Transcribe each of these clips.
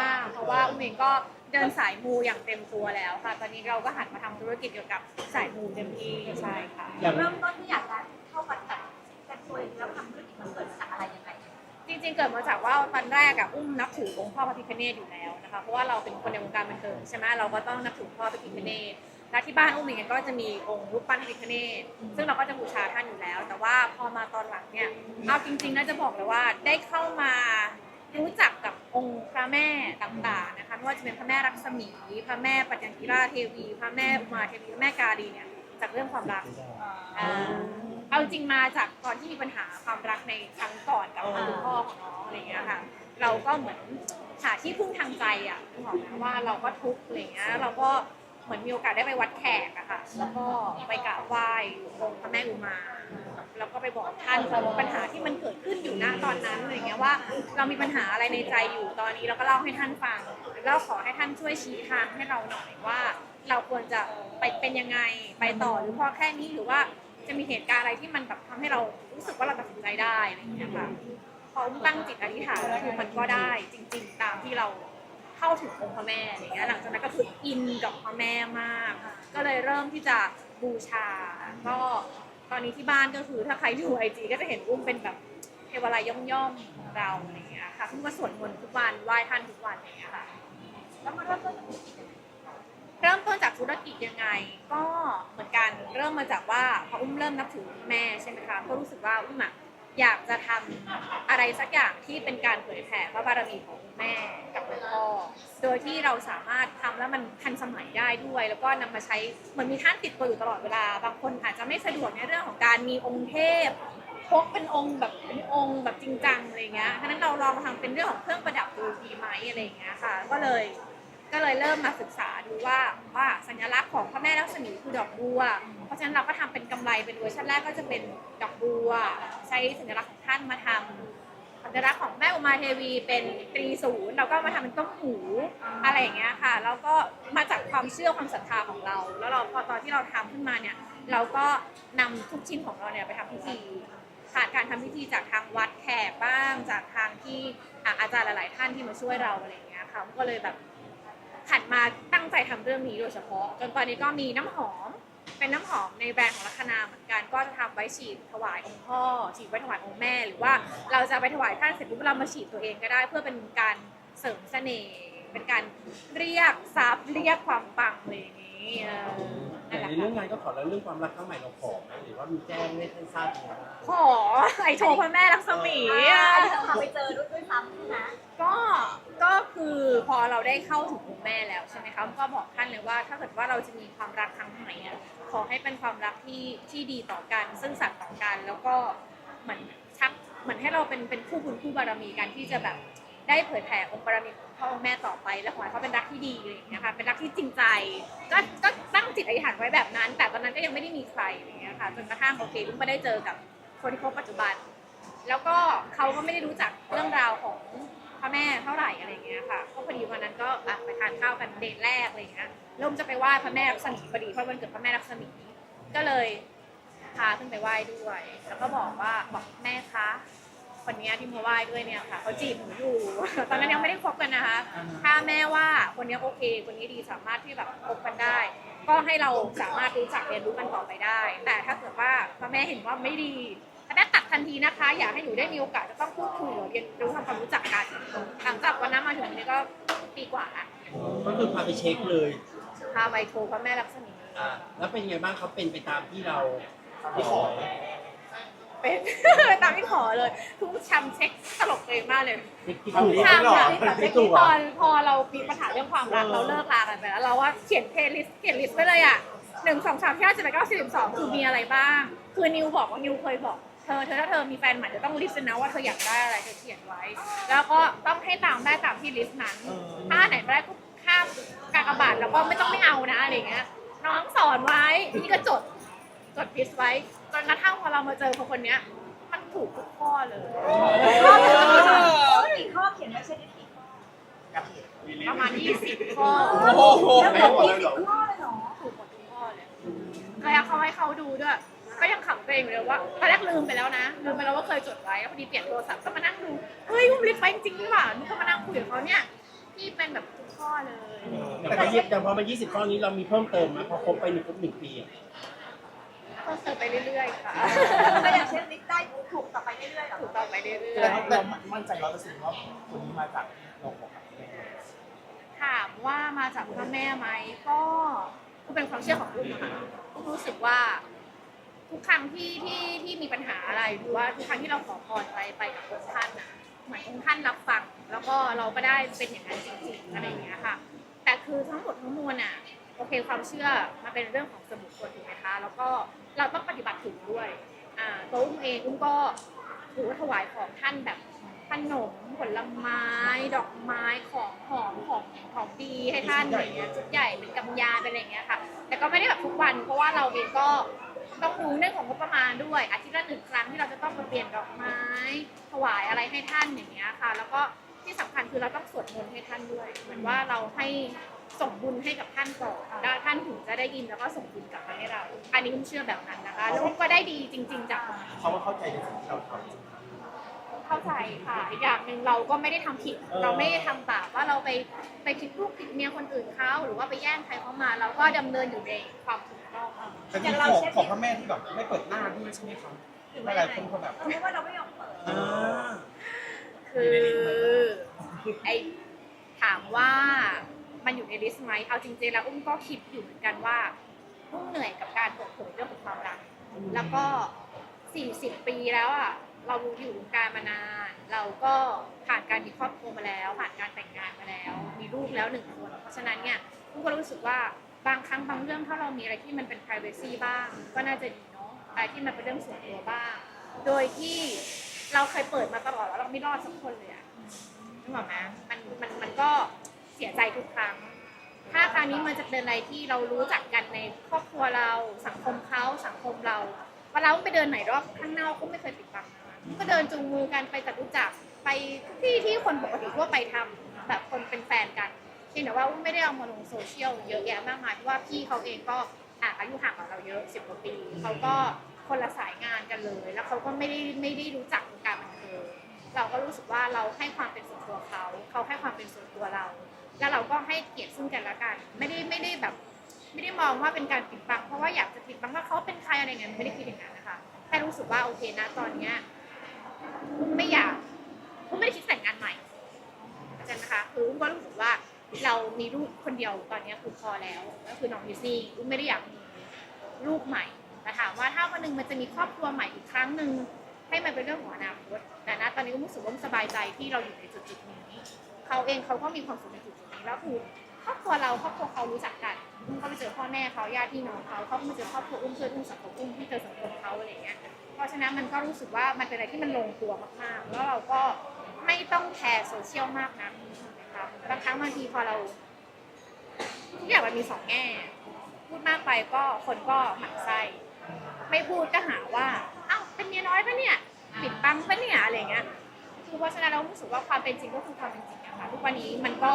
มาก เพราะว่าอุ้มเองก็เดินสายมูอย่างเต็มตัวแล้วค่ะ ตอนนี้เราก็หันมาทำธุรกิจเกี่ยวกับสายมูเต็มที่ใช่ค่ะอย่างเริ่มต้นที่อยากจะเข้ามาแบบเป็นตัวเองแล้วทำธุรกิจมันเกิดจากอะไรยังไงจริงๆ เกิดมาจากว่าตอนแรกอะอุ้มนับถือองค์พ่อพระพิฆเนศอยู่แล้วนะคะ เพราะว่าเราเป็นคนในวงการบันเทิงใช่ไหมเราก็ต้องนับถือพ่อพระพิฆเนศและที่บ้านอุ้มเองก็จะมีองค์รูปปั้นพระพิฆเนศซึ่งเราก็จะบูชาท่านอยู่แล้ว แต่ว่าพอมาตอนหลังเนี่ยเอาจริงๆน่าจะบอกเลยว่าได้เข้ามารู้จักกับ องค์พระแม่ต่างๆนะคะไม่ว่าจะเป็นพระแม่รักษมีพระแม่ปัญญาธิราชเทวี พระแม่อุมาเทวีพระแม่กาลีเนี่ยจากเรื่องความรักอ่าเอาจริงมาจากตอนที่มีปัญหาความรักในครั้งก่อนกับคุณพ่อของน้องอะไรเงี้ยค่ะ เราก็เหมือนหาที่พึ่งทางใจอะนึกออกไหมว่าเราก็ทุกข์อะไรเงี้ยเราก็เหมือนมีโอกาสได้ไปวัดแขกอะค่ะ แล้วก็ไปกราบไหว้องค์พระแม่อุมา แล้วก็ไปบอกท่านถึงปัญหาที่มันเกิดขึ้นอยู่ณตอนนั้นอะไรเงี้ยว่าเรามีปัญหาอะไรในใจอยู่ตอนนี้เราก็เล่าให้ท่านฟัง แล้วขอให้ท่านช่วยชี้ทางให้เราหน่อยว่า เราควรจะไปเป็นยังไงไปต่อหรือพอแค่นี้หรือว่าจะมีเหตุการณ์อะไรที่มันแบบทำให้เรารู้สึกว่าเราตัดสินใจได้อะไรอย่างเงี้ยค่ะพออุ้มตั้งจิตอธิษฐานคือมันก็ได้จริง ๆ ตามที่เราเข้าถึงองค์พระแม่อะไรเงี้ยหลังจากนั้นก็คืออินกับพระแม่มาก ก็เลยเริ่มที่จะบูชาก็ ตอนนี้ที่บ้านก็คือถ้าใครดูไอจีก็จะเห็นอุ้มเป็นแบบเทวาลัยย่อมๆของเราอะไรเงี้ยค่ะซึ่งก็สวดมนต์ทุกวันไหว้ท่านทุกวันอะไรเงี้ยค่ะ แล้วมาเริ่มต้นจากธุรกิจยังไงเริ่มต้นจากธุรกิจยังไง ก็เหมือนกันเริ่มมาจากว่าพออุ้มเริ่มนับถือแม่ใช่ไหมคะก็รู้สึกว่าอุ้มอะ อยากจะทำอะไรสักอย่างที่เป็นการเผยแผ่พระบารมีของคุณแม่กับคุณพ่อโดยที่เราสามารถทำแล้วมันทันสมัยได้ด้วย แล้วก็นำมาใช้เหมือนมีท่านติดตัวอยู่ตลอดเวลา บางคนอาจจะไม่สะดวกในเรื่องของการมีองค์เทพพกเป็นองค์แบบเป็นองค์แบบจริงจังอะไรเงี้ยฉะนั้นเราลองมาทำเป็นเรื่องของเครื่องประดับดูดีไหมอะไรเงี้ยค่ะ ก็เลย ก็เลยเริ่มมาศึกษาดูว่าว่าสัญลักษณ์ของพระแม่ลักษมีคือดอกบัว เพราะฉะนั้นเราก็ทำเป็นกำไรเป็นเวอร์ชันแรกก็จะเป็นดอกบัว ใช้สัญลักษณ์ของท่านมาทำสัญลักษณ์ของแม่อุมาเทวีเป็นตรีศูนย์เราก็มาทำเป็นต้มหูอะไรอย่างเงี้ยค่ะแล้วก็มาจากความเชื่อความศรัทธาของเรา แล้วเราพอตอนที่เราทำขึ้นมาเนี่ยเราก็นำทุกชิ้นของเราเนี่ยไปทำพิธีผ่านการทำพิธีจากทางวัดแขกบ้างจากทางที่อาจารย์หลาย ๆ ท่านที่มาช่วยเราอะไรอย่างเงี้ยค่ะก็เลยแบบ หันมาตั้งใจทำเรื่องนี้โดยเฉพาะ จนตอนนี้ก็มีน้ำหอม เป็นน้ำหอมในแบรนด์ของลัคนาเหมือนกัน ก็จะทำไว้ฉีดถวายองค์พ่อ ฉีดไว้ถวายองค์แม่ หรือว่าเราจะไปถวายท่านเสร็จปุ๊บเรามาฉีดตัวเองก็ได้ เพื่อเป็นการเสริมเสน่ห์ เป็นการเรียกทรัพย์เรียกความปังเลย นี้เออแต่นั่นแหละในเรื่ค่ะองงานก็ขอแล้วเรื่องความรักครั้งใหม่เราขอไหมหรือว่ามีแจ้งให้ท่านทราบไหมขอไอโชว์พระแม่ลักษมีอ่าอะอันนี้ต้องพาไปเจอด้วยด้วยซ้ำใช่ไหมก็ ก็คือพอเราได้เข้าถึงองค์แม่แล้วใช่ไหมคะก็บอกท่านเลยว่า ถ้าเกิดว่าเราจะมีความรักครั้งใหม่อะขอให้เป็นความรักที่ที่ดีต่อกัน ซึ่งสัตย์ต่อกันแล้วก็เหมือนชักเหมือนให้เราเป็นเป็นคู่บุญคู่บารมีกันที่จะแบบได้เผยแผ่องค์บารมีของ พ่อแม่ต่อไปและขอให้เขาเป็นรักที่ดีอะไรอย่างเงี้ยค่ะเป็นรักที่จริงใจ ก็ก็ตั้งจิตอธิษฐานไว้แบบนั้น แต่ตอนนั้นก็ยังไม่ได้มีใครอย่างเงี้ยค่ะจนกระทั่งโอเคลุงก็ได้เจอกับคนที่คบปัจจุบัน แล้วก็เขาก็ไม่ได้รู้จักเรื่องราวของพ่อแม่เท่าไหร่อะไรอย่างเงี้ยค่ะก็พอดีวันนั้นก็อะไปทานข้าวกันเดทแรกอะไรอย่างเงี้ยเริ่มจะไปไหว้พระแม่ลักษมีพอดีเพราะวันเกิดพระแม่ลักษมีก็เลยพาขึ้นไปไหว้ด้วย แล้วก็บอกว่าบอกแม่คะ คนเนี้ยที่มาไหว้ด้วยเนี่ยค่ะเขาจีบหนูอยู่ ตอนนั้นยังไม่ได้คบกันนะคะ ถ้าแม่ว่าคนเนี้ยโอเค คนนี้ดีสามารถที่แบบคบกันได้ ก็ให้เราสามารถรู้จักเรียนรู้กันต่อไปได้ แต่ถ้าเกิดว่าพ่อแม่เห็นว่าไม่ดีพระแม่ตัดทันทีนะคะ อยากให้หนูได้มีโอกาสจะต้องพูดคุยหรือเรียนรู้ทำความรู้จักกันหลังจากวันนั้นมาถึงวันนี้ก็ปีกว่าละก็คือพาไปเช็คเลยพาไปโทรพระแม่ลักษมีอ่าแล้วเป็นยังไงบ้างเขาเป็นไปตามที่เราที่ขอไหม เป็น ตามที่ขอเลยทุกชำเช็คตลกตัวเองมากเลยที่ถูกทำอะที่ถูกตอนพอเรามีปัญหาเรื่องความรักเราเลิกลากันไปแล้วเราว่าเขียนเพลย์ลิสต์เขียนลิสต์ไว้เลยอะหนึ่งสองสามที่ห้าสิบแปดเก้าสิบสองคือมีอะไรบ้าง คือนิวบอกว่านิวเคยบอกเธอเธอถ้าเธอมีแฟนใหม่เธอต้องลิสต์นะว่าเธออยากได้อะไรเธอเขียนไว้ แล้วก็ต้องให้ตามได้ตามที่ลิสต์นั้น ถ้าไหนไม่ได้ก็ข้ามกากบาทแล้วก็ไม่ต้องไม่เอานะอะไรอย่างเงี้ยน้องสอนไว้นี่ก็จดจดลิสต์ไว้ จนกระทั่งพอเรามาเจอคนคนเนี้ย มันถูกทุกข้อเลย กี่ข้อเขียนไว้ใช่ไหมกี่ข้อประมาณ 20 ข้อโอ้โหแล้วหมดยี่สิบข้อเลยเหรอถูกหมดทุกข้อเลยแล้วเขาให้เขาดูด้วย ก็ยังขำตัวเองอยู่เลยว่าตอนแรกลืมไปแล้วนะ ลืมไปแล้วว่าเคยจดไว้แล้วพอดีเปลี่ยนโทรศัพท์ก็มานั่งดู เฮ้ยอุ้มลิสต์ไว้จริงหรือเปล่านี่ก็มานั่งคุยกับเขาเนี่ยพี่เป็นแบบทุกข้อเลย แต่พอยี่แต่พอมา 20 ข้อนี้เรามีเพิ่มเติมไหมพอครบไปหนึ่งครบหนึ่งปีอะ เพิ่มเติมไปเรื่อยๆค่ะก็อย่างเช่นลิสต์ได้ถูกต่อไปเรื่อยๆเหรอถูกต่อไปเรื่แสอดยงว่าเรามั่นใจร้อยเปอร์เซ็นต์ว่าคนนี้มาจากเราของเราๆถามว่ามาจากพ่อแม่ไหมก็ก็เป็นความเชื่อของอุ้มอะค่ะอุ้มรู้สึกว่า ทุกครั้งที่ที่ที่มีปัญหาอะไรหรือว่าทุกครั้งที่เราขอพรไปไปกับองค์ท่านอะเหมือนองค์ท่านรับฟังแล้วก็เราก็ได้เป็นอย่างนั้นจริงๆอะไรอย่างเงี้ยค่ะ แต่คือทั้งหมดทั้งมวลอะ โอเคความเชื่อมาเป็นเรื่องของส่วนบุคคลถูกไหมคะ แล้วก็เราต้องปฏิบัติถูกด้วยอ่าตัวอุ้มเองอุ้มก็ถือว่าถวายของท่านแบบขนมผลไม้ ดอกไม้ของหอมของของดีให้ท่านอะไรอย่างเงี้ยชุดใหญ่เป็นกำยานเป็นอะไรอย่างเงี้ยค่ะ แต่ก็ไม่ได้แบบทุกวัน เพราะว่าเราเองก็ต้องดูเรื่องของงบประมาณด้วย อาทิตย์ละหนึ่งครั้งที่เราจะต้องมาเปลี่ยนดอกไม้ ถวายอะไรให้ท่านอย่างเงี้ยค่ะ แล้วก็ที่สำคัญคือเราต้องสวดมนต์ให้ท่านด้วย เหมือนว่าเราให้ ส่งบุญให้กับท่านก่อนแล้วท่านถึงจะได้ยินแล้วก็ส่งบุญกลับมาให้เรา อันนี้ผมเชื่อแบบนั้นนะคะแล้วก็ได้ดีจริง ๆจากเขาว่าเข้าใจในสิ่งที่เราทำเข้าใจค่ะอีกอย่างหนึ่งเราก็ไม่ได้ทำผิด เราไม่ได้ทำบาปว่าเราไปไปผิดลูกผิดเมียคนอื่นเขาหรือว่าไปแย่งใครเขามา เราก็ดำเนินอยู่ในความถูกต้องแต่ที่ของของพระแม่ที่แบบไม่เปิดหน้าด้วยใช่ไหมครับหลายคนเขาแบบเพราะว่าเราไม่ยอมเปิดอ่า คือไอถามว่า มันอยู่ในลิสต์ไหมเอาจริงๆแล้วอุ้มก็คิดอยู่เหมือนกันว่าอุ้มเหนื่อยกับการเปิดเผยเรื่องของความรัก แล้วก็ 40 ปีแล้วอะเราอยู่วงการมานาน เราก็ผ่านการมีครอบครัวมาแล้ว ผ่านการแต่งงานมาแล้ว มีลูกแล้วหนึ่งคน เพราะฉะนั้นเนี่ยอุ้มก็รู้สึกว่าบางครั้งบางเรื่องถ้าเรามีอะไรที่มันเป็น p r i เวซีบ้าง ก็น่าจะดีเนาะอะไรที่มันเป็นเรื่องส่วนตัวบ้าง โดยที่เราเคยเปิดมาตลอดแล้วเราไม่รอดสักคนเลยอะนึกออกไหมมันมันมันก็ เสียใจทุกครั้ง ถ้าครั้งนี้มันจะเป็นอะไรที่เรารู้จักกันในครอบครัวเราสังคมเขาสังคมเราเวลาไปเดินไหนรอบข้างนอกก็ไม่เคยปิดบังนะคะก็เดินจูงมือกันไปจตุจักไปทุกที่ที่คนปกติทั่วไปทำแบบคนเป็นแฟนกันเพียงแต่ว่าไม่ได้เอามาลงโซเชียลเยอะแยะมากมายเพราะว่าพี่เขาเองก็อะอายุห่างกว่าเราเยอะสิบกว่าปีเขาก็คนละสายงานกันเลย แล้วเขาก็ไม่ได้ไม่ได้รู้จักวงการบันเทิง เราก็รู้สึกว่าเราให้ความเป็นส่วนตัวเขา เขาให้ความเป็นส่วนตัวเรา แล้วเราก็ให้เกียรติซึ่งกันและกัน ไม่ได้ไม่ได้แบบ ไม่ได้มองว่าเป็นการปิดบัง เพราะว่าอยากจะปิดบังว่าเขาเป็นใครอะไรเงี้ยไม่ได้คิดอย่างนั้นนะคะแค่รู้สึกว่าโอเคนะตอนเนี้ยไม่อยากอุ้มไม่ได้คิดแต่งงานใหม่เข้าใจไหมคะ คืออุ้มก็รู้สึกว่าเรามีลูกคนเดียวตอนนี้คือพอแล้ว ก็คือน้องดิสนีย์อุ้มไม่ได้อยากมีลูกใหม่แต่ถามว่าถ้าวันหนึ่งมันจะมีครอบครัวใหม่อีกครั้งหนึ่ง ให้มันเป็นเรื่องของอนาคตแต่นะตอนนี้อุ้มรู้สึกว่าอุ้มสบายใจที่เราอยู่ในจุดจุดนี้เขาเองเขาก็มีความสุขในจุดๆนี้แล้วคือครอบครัวเราครอบครัวเขารู้จักกันอุ้มก็ไปเจอพ่อแม่เขาญาติพี่น้องเขาเขาก็มาเจอครอบครัวอุ้มเพื่อนอุ้มสังคมอุ้มที่เจอสังคมเขาอะไรเงี้ยเพราะฉะนั้นมันก็รู้สึกว่ามันเป็นอะไรที่มันลงตัวมากๆ แล้วเราก็ไม่ต้องแคร์โซเชียลมากนะนะครับบางครั้งบางทีพอเราทุกอย่างมันมีสองแง่ พูดมากไปก็คนก็หมั่นไส้ไม่พูดก็หาว่าอ้าวเป็นเมียน้อยปะเนี่ย ปิดบังปะเนี่ยอะไรอย่างเงี้ยคือเพราะฉะนั้นเรารู้สึกว่าความเป็นจริงก็คือความเป็นจริงอะค่ะทุกวันนี้มันก็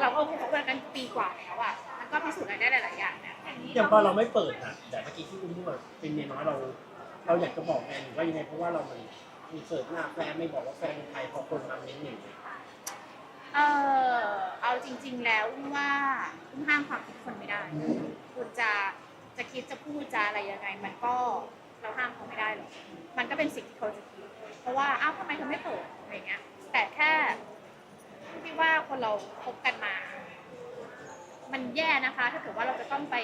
เราก็คบกันปีกว่าแล้วอะมันก็พิสูจน์อะไรได้หลายๆอย่างนะอย่างพอเราไม่เปิดอะแต่เมื่อกี้ที่อุ้มพูดว่าเป็นเมียน้อยเรา เราอยากจะบอกแฟนหรือว่ายังไงเพราะว่าเรามันมีเสิร์ฟหน้าแฟนไม่บอกว่าแฟนเป็นใครพอคนมาเม้นต์อย่างนี้เออเอาจริง ๆ แล้วอุ้มว่าอุ้มห้ามความคิดคนไม่ได้ คุณจะจะคิดจะพูดจะอะไรยังไงมันก็ เราห้ามเขาไม่ได้หรอกมันก็เป็นสิ่งที่เขาจะคิดเพราะว่าอ้าวทำไมเธอไม่เปิดอะไรเงี้ย แต่แค่ที่ว่าคนเราคบกันมา มันแย่นะคะ ถ้าเกิดว่าเราจะต้องไป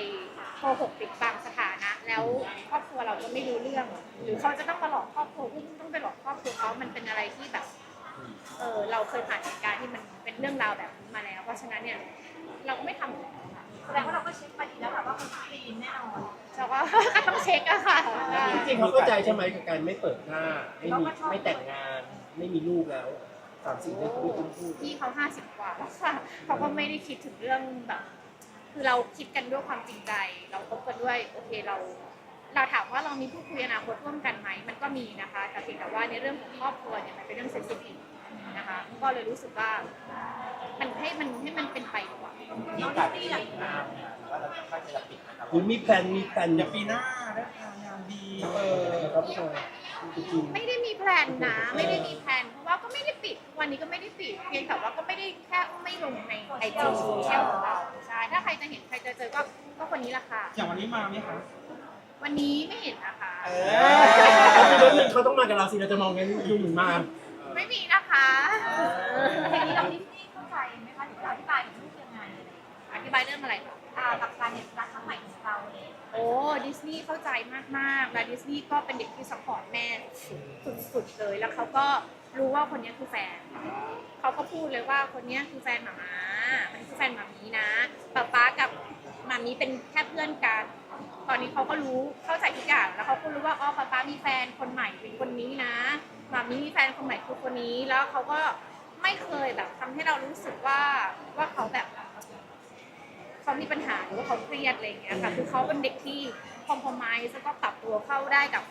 โกหกปิดบังสถานะ แล้วครอบครัวเราก็ไม่รู้เรื่อง หรือเขาจะต้องมาหลอกครอบครัวอุ้มต้องไปหลอกครอบครัวเขามันเป็นอะไรที่แบบเออเราเคยผ่านเหตุการณ์ที่มันเป็นเรื่องราวแบบนี้มาแล้ว เพราะฉะนั้นเนี่ยเราก็ไม่ทำ แล้วค่ะแสดงว่าเราก็เช็คมาดีแล้วค่ะว่ามันคลีนแน่นอนแต่ว่าก็ต้องเช็คอะค่ะจริงๆเขาเข้าใจใช่ไหมกับการไม่เปิดหน้า ไม่มีไม่แต่งงาน ไม่มีลูกแล้วสามสิ่งที่คุณอุ้มพูดพี่เขาห้าสิบกว่าแล้วค่ะเขาก็ไม่ได้คิดถึงเรื่องแบบ คือเราคิดกันด้วยความจริงใจ เราคบกันด้วยโอเคเรา เราถามว่าเรามีพูดคุยอนาคตร่วมกันไหมมันก็มีนะคะ แต่เพียงแต่ว่าในเรื่องของครอบครัวเนี่ยมันเป็นเรื่องเซนซิทีฟ นะคะก็เลยรู้สึกว่า มันให้มันให้มันเป็นไปดีกว่ามีโอกาสได้เห็นหน้าไหมครับว่าเราจะค่อยจะปิดนะครับหรือมีแผนมีแผนเดี๋ยวปีหน้าได้ทำงานดีเออครับพี่ชายจริงไม่ได้มีแพลนนะ ไม่ได้มีแพลนเพราะว่าก็ไม่ได้ปิด วันนี้ก็ไม่ได้ปิด เพียงแต่ว่าก็ไม่ได้แค่ไม่ลงในไอจีโซเชียลของเราใช่ถ้าใครจะเห็นใครจะเจอก็ก็คนนี้แหละค่ะ อย่างวันนี้มาไหมคะวันนี้ไม่เห็นนะคะ เอๆคืออรถหนึ่งเขาต้องมากับเราสิเราจะมองงั้นดูเหมือนมา บายเรื่องอะไรคะ อ่ากับการเห็นรักครั้งใหม่ของเราเนี่ยโอ้ดิสนีย์เข้าใจมากๆ และดิสนีย์ก็เป็นเด็กที่ซัพพอร์ตแม่สุดๆเลย แล้วเขาก็รู้ว่าคนนี้คือแฟน เขาก็พูดเลยว่าคนนี้คือแฟนหมาม้ามันคือแฟนหมามีนะป๊าป๊ากับหมามีเป็นแค่เพื่อนกัน ตอนนี้เขาก็รู้เข้าใจทุกอย่าง แล้วเขาก็รู้ว่าอ๋อป๊าป๊ามีแฟนคนใหม่เป็นคนนี้นะหมามีมีแฟนคนใหม่คือคนนี้ แล้วเขาก็ไม่เคยแบบทำให้เรารู้สึกว่าว่าเขาแบบ เขามีปัญหาหรือว่าเขาเครียดอะไรอย่างเงี้ยค่ะคือเขาเป็นเด็กที่คอมพมายแล้วก็ปรับตัวเข้าได้กับ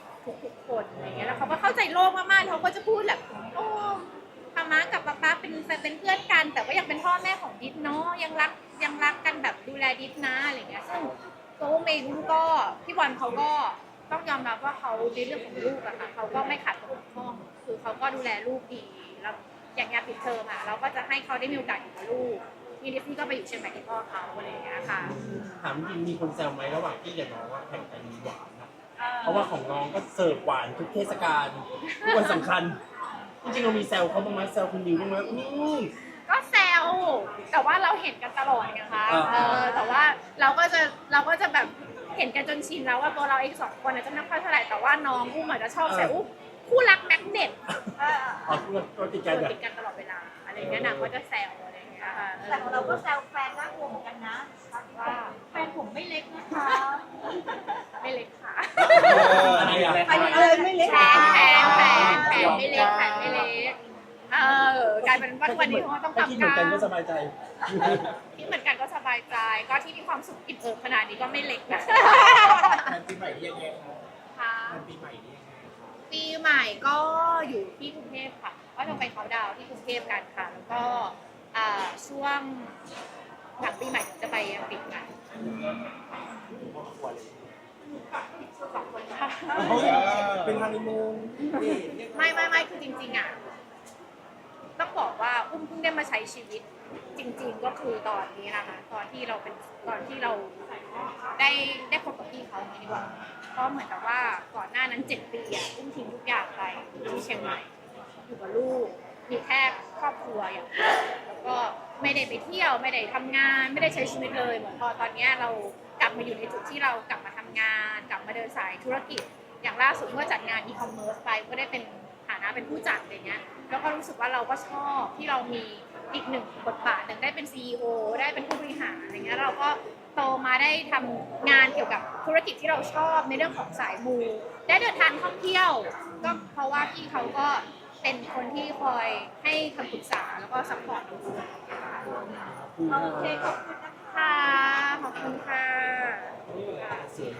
ทุกๆคนอะไรเงี้ยแล้วเขาก็เข้าใจโลกมากๆเขาก็จะพูดแบบโอ้มาม่ากับป๊าป๊าเป็นเป็นเพื่อนกัน แต่ว่ายังเป็นพ่อแม่ของดิสเนาะยังรักยังรักกันแบบดูแลดิสนะอะไรเงี้ยซึ่งตัวเมงก็พี่บอลเขาก็ต้องยอมรับว่าเขาในเรื่องของลูกอะค่ะเขาก็ไม่ขัดตกบกพร่องคือเขาก็ดูแลลูกดีแล้วอย่างเงี้ยปิดเทอมอะเราก็จะให้เขาได้มีโอกาสอยู่กับลูก นี่ดิสนี่ก็ไปอยู่เชียงใหม่ที่พ่อเขาอะไรอย่างเงี้ยค่ะ ถามจริงมีคนแซวไหมระหว่างพี่กับน้องว่าแข่งกันหวานนะเพราะว่าของน้องก็เสิร์ฟหวานทุกเทศกาลทุกวันสำคัญ จริงๆเรามีแซวเขาบ้างไหมแซวคุณนิวบ้างไหมอืม ก็แซวแต่ว่าเราเห็นกันตลอดไงคะอ่า เออแต่ว่าเราก็จะเราก็จะแบบเห็นกันจนชินแล้วว่าตัวเราเองสองคนอาจจะไม่ค่อยเท่าไหร่แต่ว่าน้องอุ้มอาจจะชอบแซวอุ้มคู่รักแม็กเน็ตเออเอาตัวตัวติดตักันวแบบติดกันตลอดเวลาอะไรอย่างเงี้ยนางก็จะแซวอะไร อย่างเงี้ยค่ะแต่ของเราก็แซวแฟนน่ากลัวเหมือนกันนะว่าแฟนผมไม่เล็กนะคะไม่เล็กค่ะอะไรอะไปเลยไม่เล็กแพงแพงแพงแพงไม่เล็กแพงไม่เล็กเออกลายเป็นว่าทุกวันนี้เขาต้องถ้าคิดเหมืทำอนกากันรก็สบายใจที่เหมือนกันก็สบายใจ ก็ที่มีความสุขอิ่มเอิบขนาดนี้ก็ไม่เล็กนะงานปีใหม่นี่ยังไงครับค่ะงานปีใหม่นี่ยังไงครับปีใหม่ก็อยู่ที่กรุงเทพค่ะ ก็จะไปเขาน์ดาวน์ที่กรุงเทพกันค่ะ แล้วก็อ่า ช่วงหลังปีใหม่จะไปอังกฤษกันครอบครัวเลยสองคนค่ะเฮ้ยเป็นฮันนีมูนไม่ไม่ไม่คือจริงๆอะต้องบอกว่าอุ้มเพิ่งได้มาใช้ชีวิตจริง ๆ ก็คือตอนนี้นะคะตอนที่เราเป็นตอนที่เราได้ได้คบกับพี่เขาอย่างนี้ดีกว่าเพราะเหมือนกับว่าก่อนหน้านั้นเจ็ดปีอะอุ้มทิ้งทุกอย่างไปอยู่ที่เชียงใหม่อยู่กับลูกมีแค่ครอบครัวอย่างเดียวแล้ว ก็ไม่ได้ไปเที่ยวไม่ได้ทำงานไม่ได้ใช้ชีวิตเลยเหมือนพอตอนนี้เรากลับมาอยู่ในจุดที่เรากลับมาทำงาน กลับมาเดินสายธุรกิจ อย่างล่าสุดเมื่อจัดงานอีคอมเมิร์ซไปก็ได้เป็นฐานะเป็นผู้จัดอะไรเงี้ยแล้วก็รู้สึกว่าเราก็ชอบที่เรามีอีกหนึ่งบทบาทหนึ่งได้เป็น CEO ได้เป็นผู้บริหารอะไรเงี้ยเราก็โตมาได้ทำงานเกี่ยวกับธุรกิจที่เราชอบในเรื่องของสายมูได้เดินทางท่องเที่ยว ก็เพราะว่าพี่เขาก็ เป็นคนที่คอยให้คำปรึกษาแล้วก็ซัพพอร์ตเราด้วยค่ะโอเคขอบคุณนะคะค่ะขอบคุณค่ะเสียง